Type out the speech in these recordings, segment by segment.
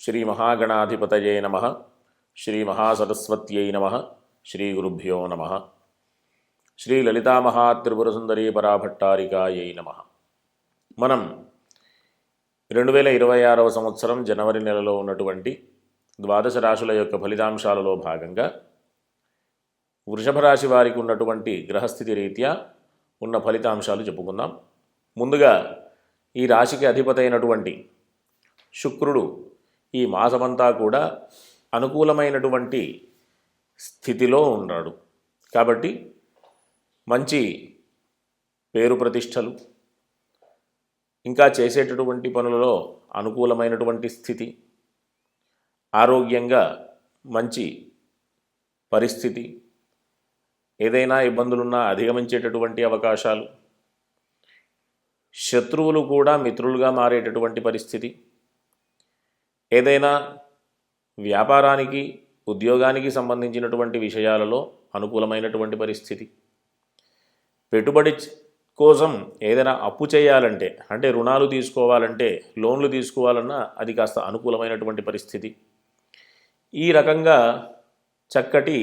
శ్రీ మహాగణాధిపతయే నమ శ్రీ మహాసరస్వత్యై నమ శ్రీ గురుభ్యో నమ. శ్రీ లలితామహాత్రిపురసుందరీ పరాభట్టారికాయై నమ. మనం రెండు వేల ఇరవై ఆరవ సంవత్సరం జనవరి నెలలో ఉన్నటువంటి ద్వాదశ రాశుల యొక్క ఫలితాంశాలలో భాగంగా వృషభ రాశి వారికి ఉన్నటువంటి గ్రహస్థితి రీత్యా ఉన్న ఫలితాంశాలు చెప్పుకుందాం. ముందుగా ఈ రాశికి అధిపతి అయినటువంటి శుక్రుడు ఈ మాసమంతా కూడా అనుకూలమైనటువంటి స్థితిలో ఉన్నాడు. కాబట్టి మంచి పేరు ప్రతిష్టలు ఇంకా చేసేటటువంటి పనులలో అనుకూలమైనటువంటి స్థితి ఆరోగ్యంగా మంచి పరిస్థితి ఏదైనా ఇబ్బందులున్నా అధిగమించేటటువంటి అవకాశాలు శత్రువులు కూడా మిత్రులుగా మారేటటువంటి పరిస్థితి ఏదైనా వ్యాపారానికి ఉద్యోగానికి సంబంధించినటువంటి విషయాలలో అనుకూలమైనటువంటి పరిస్థితి. పెట్టుబడి కోసం ఏదైనా అప్పు చేయాలంటే అంటే రుణాలు తీసుకోవాలంటే లోన్లు తీసుకోవాలన్నా అది కాస్త అనుకూలమైనటువంటి పరిస్థితి. ఈ రకంగా చక్కటి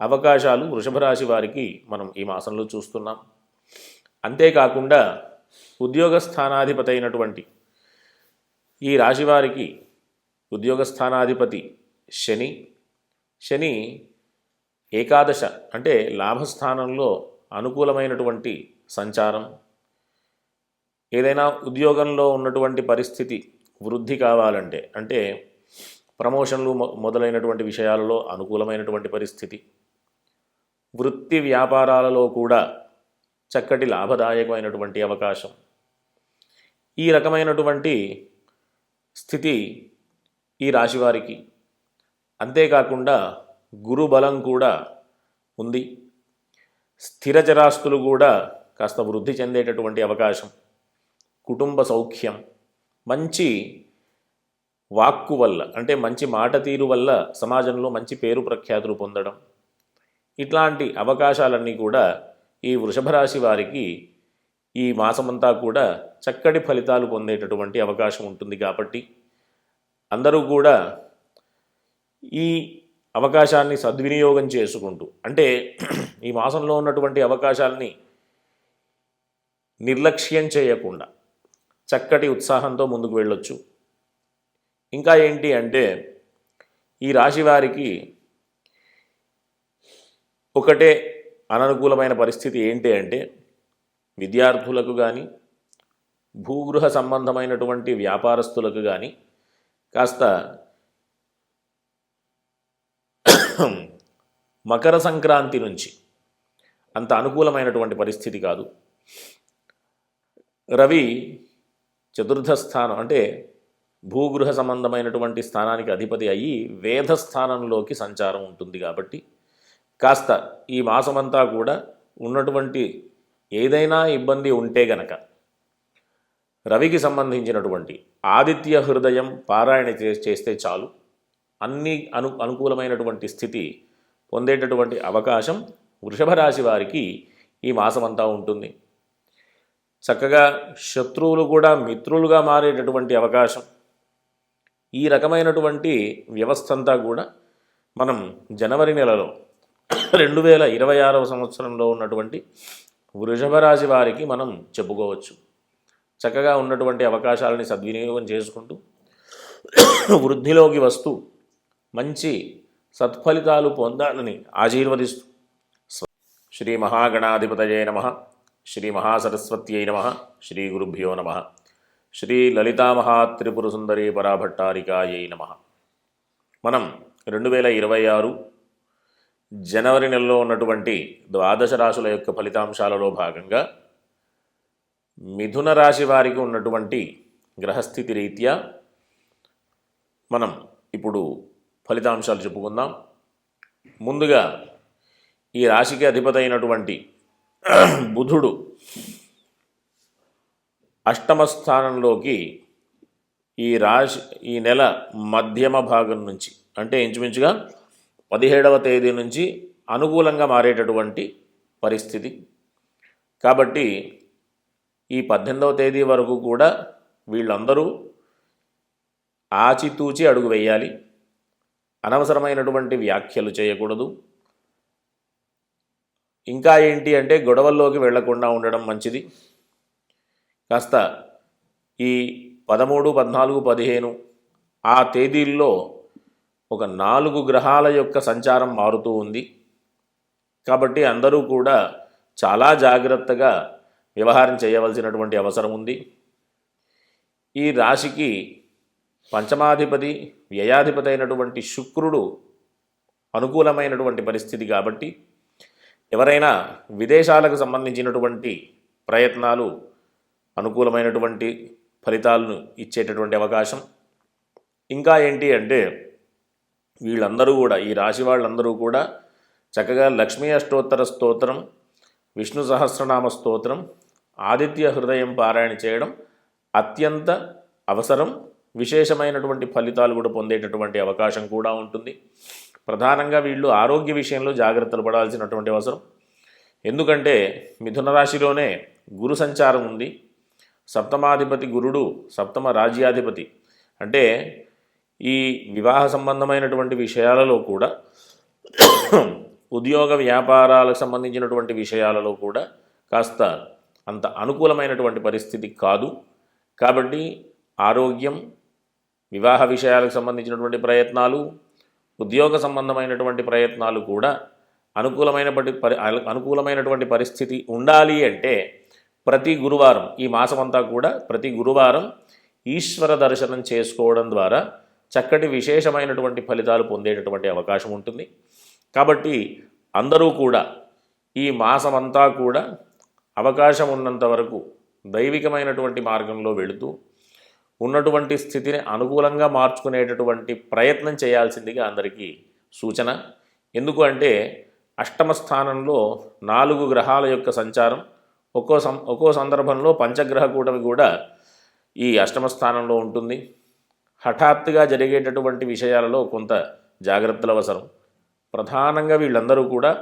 అవకాశాలు వృషభ రాశి వారికి మనం ఈ మాసంలో చూస్తున్నాం. అంతేకాకుండా ఉద్యోగ స్థానాధిపతి అయినటువంటి ఈ రాశి వారికి ఉద్యోగ స్థానాధిపతి శని. శని ఏకాదశ అంటే లాభస్థానంలో అనుకూలమైనటువంటి సంచారం. ఏదైనా ఉద్యోగంలో ఉన్నటువంటి పరిస్థితి వృద్ధి కావాలంటే అంటే ప్రమోషన్లు మొ- మొదలైనటువంటి విషయాలలో అనుకూలమైనటువంటి పరిస్థితి. వృత్తి వ్యాపారాలలో కూడా చక్కటి లాభదాయకమైనటువంటి అవకాశం. ఈ రకమైనటువంటి స్థితి ఈ రాశివారికి అంతేకాకుండా గురు బలం కూడా ఉంది. స్థిరచరాస్తులు కూడా కాస్త వృద్ధి చెందేటటువంటి అవకాశం. కుటుంబ సౌఖ్యం. మంచి వాక్కు వల్ల అంటే మంచి మాట తీరు వల్ల సమాజంలో మంచి పేరు ప్రఖ్యాతులు పొందడం. ఇట్లాంటి అవకాశాలన్నీ కూడా ఈ వృషభ రాశి వారికి ఈ మాసమంతా కూడా చక్కటి ఫలితాలు పొందేటటువంటి అవకాశం ఉంటుంది కాబట్టి అందరూ కూడా ఈ అవకాశాన్ని సద్వినియోగం చేసుకుంటూ అంటే ఈ మాసంలో ఉన్నటువంటి అవకాశాలని నిర్లక్ష్యం చేయకుండా చక్కటి ఉత్సాహంతో ముందుకు వెళ్ళొచ్చు. ఇంకా ఏంటి అంటే ఈ రాశి వారికి ఒకటే అననుకూలమైన పరిస్థితి ఏంటి అంటే విద్యార్థులకు కానీ భూగృహ సంబంధమైనటువంటి వ్యాపారస్తులకు కానీ కాస్త మకర సంక్రాంతి నుంచి అంత అనుకూలమైనటువంటి పరిస్థితి కాదు. రవి చతుర్థ స్థానం అంటే భూగృహ సంబంధమైనటువంటి స్థానానికి అధిపతి అయ్యి వేద స్థానంలోకి సంచారం ఉంటుంది కాబట్టి కాస్త ఈ మాసమంతా కూడా ఉన్నటువంటి ఏదైనా ఇబ్బంది ఉంటే గనక రవికి సంబంధించినటువంటి ఆదిత్య హృదయం పారాయణ చేస్తే చాలు. అన్ని అను అనుకూలమైనటువంటి స్థితి పొందేటటువంటి అవకాశం వృషభ రాశి వారికి ఈ మాసమంతా ఉంటుంది. చక్కగా శత్రువులు కూడా మిత్రులుగా మారేటటువంటి అవకాశం. ఈ రకమైనటువంటి వ్యవస్థ అంతా కూడా మనం జనవరి నెలలో రెండు వేల ఇరవై ఆరవ సంవత్సరంలో ఉన్నటువంటి వృషభ రాశి వారికి మనం చెప్పుకోవచ్చు. చక్కగా ఉన్నటువంటి అవకాశాలని సద్వినియోగం చేసుకుంటూ వృద్ధిలోకి వస్తూ మంచి సత్ఫలితాలు పొందాలని ఆశీర్వదిస్తూ శ్రీ మహాగణాధిపతయే నమ శ్రీ మహాసరస్వత్యై నమ శ్రీ గురుభ్యో నమ శ్రీ లలితామహాత్రిపురసుందరీ పరాభట్టారికాయై నమ. మనం రెండు వేల ఇరవై ఆరు జనవరి నెలలో ఉన్నటువంటి ద్వాదశ రాశుల యొక్క ఫలితాంశాలలో భాగంగా మిథున రాశి వారికి ఉన్నటువంటి గ్రహస్థితి రీత్యా మనం ఇప్పుడు ఫలితాంశాలు చెప్పుకుందాం. ముందుగా ఈ రాశికి అధిపతి అయినటువంటి బుధుడు అష్టమ స్థానంలోకి ఈ రాశి ఈ నెల మధ్యమ భాగం నుంచి అంటే ఇంచుమించుగా పదిహేడవ తేదీ నుంచి అనుకూలంగా మారేటటువంటి పరిస్థితి. కాబట్టి ఈ పద్దెనిమిదవ తేదీ వరకు కూడా వీళ్ళందరూ ఆచితూచి అడుగు వేయాలి. అనవసరమైనటువంటి వ్యాఖ్యలు చేయకూడదు. ఇంకా ఏంటి అంటే గొడవల్లోకి వెళ్ళకుండా ఉండడం మంచిది. కాస్త ఈ పదమూడు పద్నాలుగు పదిహేను ఆ తేదీల్లో ఒక నాలుగు గ్రహాల యొక్క సంచారం మారుతూ ఉంది. కాబట్టి అందరూ కూడా చాలా జాగ్రత్తగా వ్యవహారం చేయవలసినటువంటి అవసరం ఉంది. ఈ రాశికి పంచమాధిపతి వ్యయాధిపతి అయినటువంటి శుక్రుడు అనుకూలమైనటువంటి పరిస్థితి కాబట్టి ఎవరైనా విదేశాలకు సంబంధించినటువంటి ప్రయత్నాలు అనుకూలమైనటువంటి ఫలితాలను ఇచ్చేటటువంటి అవకాశం. ఇంకా ఏంటి అంటే వీళ్ళందరూ కూడా ఈ రాశి వాళ్ళందరూ కూడా చక్కగా లక్ష్మీ అష్టోత్తర స్తోత్రం విష్ణు సహస్రనామ స్తోత్రం ఆదిత్య హృదయం పారాయణ చేయడం అత్యంత అవసరం. విశేషమైనటువంటి ఫలితాలు కూడా పొందేటటువంటి అవకాశం కూడా ఉంటుంది. ప్రధానంగా వీళ్ళు ఆరోగ్య విషయంలో జాగ్రత్తలు పడాల్సినటువంటి అవసరం. ఎందుకంటే మిథున రాశిలోనే గురు సంచారం ఉంది. సప్తమాధిపతి గురుడు సప్తమ రాజ్యాధిపతి. అంటే ఈ వివాహ సంబంధమైనటువంటి విషయాలలో కూడా ఉద్యోగ వ్యాపారాలకు సంబంధించినటువంటి విషయాలలో కూడా కాస్త అంత అనుకూలమైనటువంటి పరిస్థితి కాదు. కాబట్టి ఆరోగ్యం వివాహ విషయాలకు సంబంధించినటువంటి ప్రయత్నాలు ఉద్యోగ సంబంధమైనటువంటి ప్రయత్నాలు కూడా అనుకూలమైన పరి అనుకూలమైనటువంటి పరిస్థితి ఉండాలి అంటే ప్రతి గురువారం ఈ మాసమంతా కూడా ప్రతి గురువారం ఈశ్వర దర్శనం చేసుకోవడం ద్వారా చక్కటి విశేషమైనటువంటి ఫలితాలు పొందేటటువంటి అవకాశం ఉంటుంది. కాబట్టి అందరూ కూడా ఈ మాసమంతా కూడా అవకాశం ఉన్నంత వరకు దైవికమైనటువంటి మార్గంలో వెళుతూ ఉన్నటువంటి స్థితిని అనుకూలంగా మార్చుకునేటటువంటి ప్రయత్నం చేయాల్సిందిగా అందరికీ సూచన. ఎందుకు అంటే అష్టమ స్థానంలో నాలుగు గ్రహాల యొక్క సంచారం ఒక్కో సం ఒక్కో సందర్భంలో పంచగ్రహ కూటమి కూడా ఈ అష్టమ స్థానంలో ఉంటుంది. హఠాత్తుగా జరిగేటటువంటి విషయాలలో కొంత జాగ్రత్తలు అవసరం. ప్రధానంగా వీళ్ళందరూ కూడా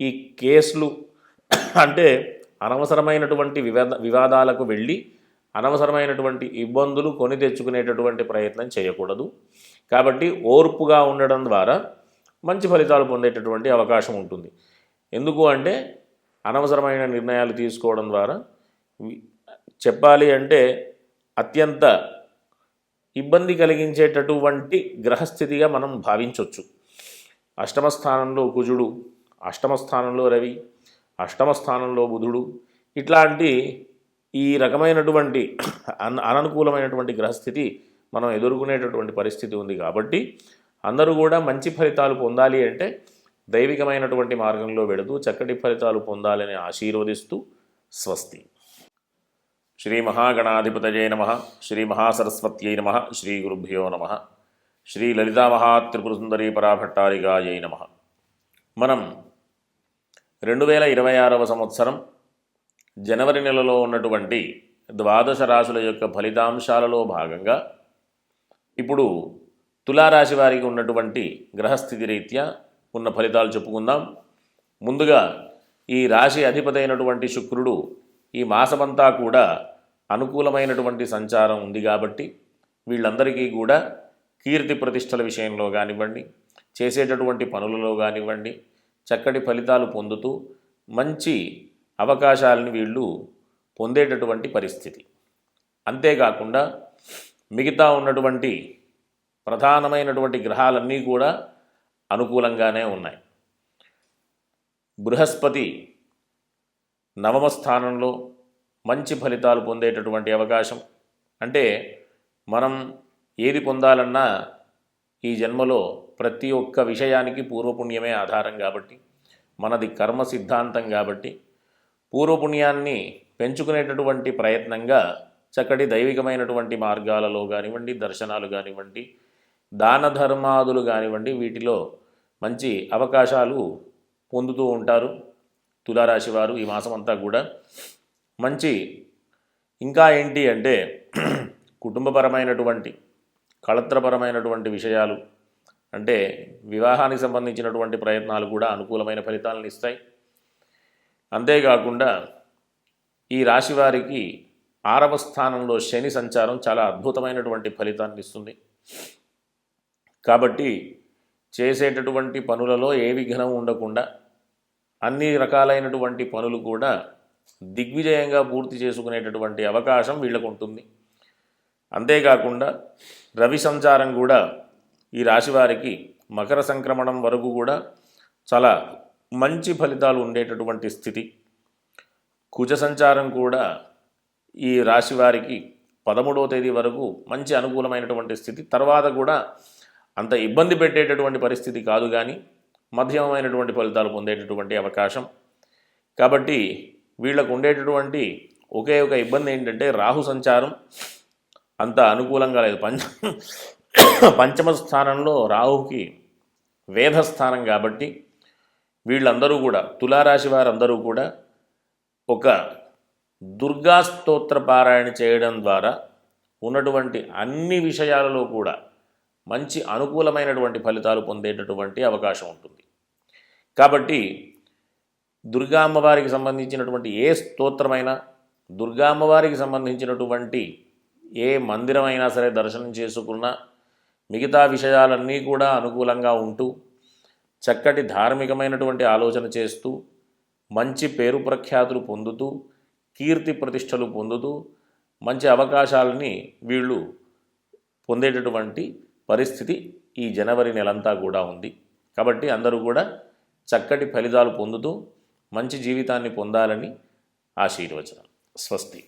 ఈ కేసులు అంటే అనవసరమైనటువంటి వివాద వివాదాలకు వెళ్ళి అనవసరమైనటువంటి ఇబ్బందులు కొని తెచ్చుకునేటటువంటి ప్రయత్నం చేయకూడదు. కాబట్టి ఓర్పుగా ఉండడం ద్వారా మంచి ఫలితాలు పొందేటటువంటి అవకాశం ఉంటుంది. ఎందుకు అంటే అనవసరమైన నిర్ణయాలు తీసుకోవడం ద్వారా చెప్పాలి అంటే అత్యంత ఇబ్బంది కలిగించేటటువంటి గ్రహస్థితిగా మనం భావించవచ్చు అష్టమ స్థానంలో కుజుడు అష్టమ స్థానంలో రవి అష్టమ స్థానంలో బుధుడు. ఇట్లాంటి ఈ రకమైనటువంటి అన్ అననుకూలమైనటువంటి గ్రహస్థితి మనం ఎదుర్కొనేటటువంటి పరిస్థితి ఉంది కాబట్టి అందరూ కూడా మంచి ఫలితాలు పొందాలి అంటే దైవికమైనటువంటి మార్గంలో వెళుతూ చక్కటి ఫలితాలు పొందాలని ఆశీర్వదిస్తూ స్వస్తి. శ్రీ మహాగణాధిపతయే నమ. శ్రీ మహాసరస్వత్యై నమ. శ్రీ గురుభ్యో నమ. శ్రీ లలితామహాత్రిపురసుందరీ పరాభట్టారిగాయై నమ. మనం రెండు వేల ఇరవై ఆరవ సంవత్సరం జనవరి నెలలో ఉన్నటువంటి ద్వాదశ రాశుల యొక్క ఫలితాంశాలలో భాగంగా ఇప్పుడు తులారాశి వారికి ఉన్నటువంటి గ్రహస్థితి రీత్యా ఉన్న ఫలితాలు చెప్పుకుందాం. ముందుగా ఈ రాశి అధిపతి అయినటువంటి శుక్రుడు ఈ మాసమంతా కూడా అనుకూలమైనటువంటి సంచారం ఉంది కాబట్టి వీళ్ళందరికీ కూడా కీర్తి ప్రతిష్టల విషయంలో కానివ్వండి చేసేటటువంటి పనులలో కానివ్వండి చక్కటి ఫలితాలు పొందుతూ మంచి అవకాశాలను వీళ్ళు పొందేటటువంటి పరిస్థితి. అంతేకాకుండా మిగతా ఉన్నటువంటి ప్రధానమైనటువంటి గ్రహాలన్నీ కూడా అనుకూలంగానే ఉన్నాయి. బృహస్పతి నవమ స్థానంలో మంచి ఫలితాలు పొందేటటువంటి అవకాశం. అంటే మనం ఏది పొందాలన్నా ఈ జన్మలో ప్రతి ఒక్క విషయానికి పూర్వపుణ్యమే ఆధారం కాబట్టి మనది కర్మ సిద్ధాంతం కాబట్టి పూర్వపుణ్యాన్ని పెంచుకునేటటువంటి ప్రయత్నంగా చక్కటి దైవికమైనటువంటి మార్గాలలో కానివ్వండి దర్శనాలు కానివ్వండి దాన ధర్మాదులు కానివ్వండి వీటిలో మంచి అవకాశాలు పొందుతూ ఉంటారు తులారాశి వారు ఈ మాసం అంతా కూడా. మంచి ఇంకా ఏంటి అంటే కుటుంబపరమైనటువంటి కళత్రపరమైనటువంటి విషయాలు అంటే వివాహానికి సంబంధించినటువంటి ప్రయత్నాలు కూడా అనుకూలమైన ఫలితాలను ఇస్తాయి. అంతేకాకుండా ఈ రాశి వారికి ఆరవ స్థానంలో శని సంచారం చాలా అద్భుతమైనటువంటి ఫలితాన్ని ఇస్తుంది. కాబట్టి చేసేటటువంటి పనులలో ఏ విఘ్నం ఉండకుండా అన్ని రకాలైనటువంటి పనులు కూడా దిగ్విజయంగా పూర్తి చేసుకునేటటువంటి అవకాశం వీళ్ళకు ఉంటుంది. అంతేకాకుండా రవి సంచారం కూడా ఈ రాశివారికి మకర సంక్రమణం వరకు కూడా చాలా మంచి ఫలితాలు ఉండేటటువంటి స్థితి. కుజ సంచారం కూడా ఈ రాశి వారికి పదమూడవ తేదీ వరకు మంచి అనుకూలమైనటువంటి స్థితి. తర్వాత కూడా అంత ఇబ్బంది పెట్టేటటువంటి పరిస్థితి కాదు కానీ మధ్యమమైనటువంటి ఫలితాలు పొందేటటువంటి అవకాశం. కాబట్టి వీళ్ళకు ఉండేటటువంటి ఒకే ఒక ఇబ్బంది ఏంటంటే రాహు సంచారం. అంత అనుకూలంగా లేదు. పంచ పంచమ స్థానంలో రాహుకి వేధస్థానం కాబట్టి వీళ్ళందరూ కూడా తులారాశి వారందరూ కూడా ఒక దుర్గా స్తోత్ర పారాయణ చేయడం ద్వారా ఉన్నటువంటి అన్ని విషయాలలో కూడా మంచి అనుకూలమైనటువంటి ఫలితాలు పొందేటటువంటి అవకాశం ఉంటుంది. కాబట్టి దుర్గా అమ్మవారికి సంబంధించినటువంటి ఏ స్తోత్రమైనా దుర్గా అమ్మవారికి సంబంధించినటువంటి ఏ మందిరమైనా సరే దర్శనం చేసుకున్నా మిగతా విషయాలన్నీ కూడా అనుకూలంగా ఉంటూ చక్కటి ధార్మికమైనటువంటి ఆలోచన చేస్తూ మంచి పేరు ప్రఖ్యాతులు పొందుతూ కీర్తి ప్రతిష్టలు పొందుతూ మంచి అవకాశాలని వీళ్ళు పొందేటటువంటి పరిస్థితి ఈ జనవరి నెలంతా కూడా ఉంది. కాబట్టి అందరూ కూడా చక్కటి ఫలితాలు పొందుతూ మంచి జీవితాన్ని పొందాలని ఆశీర్వచనం. స్వస్తి.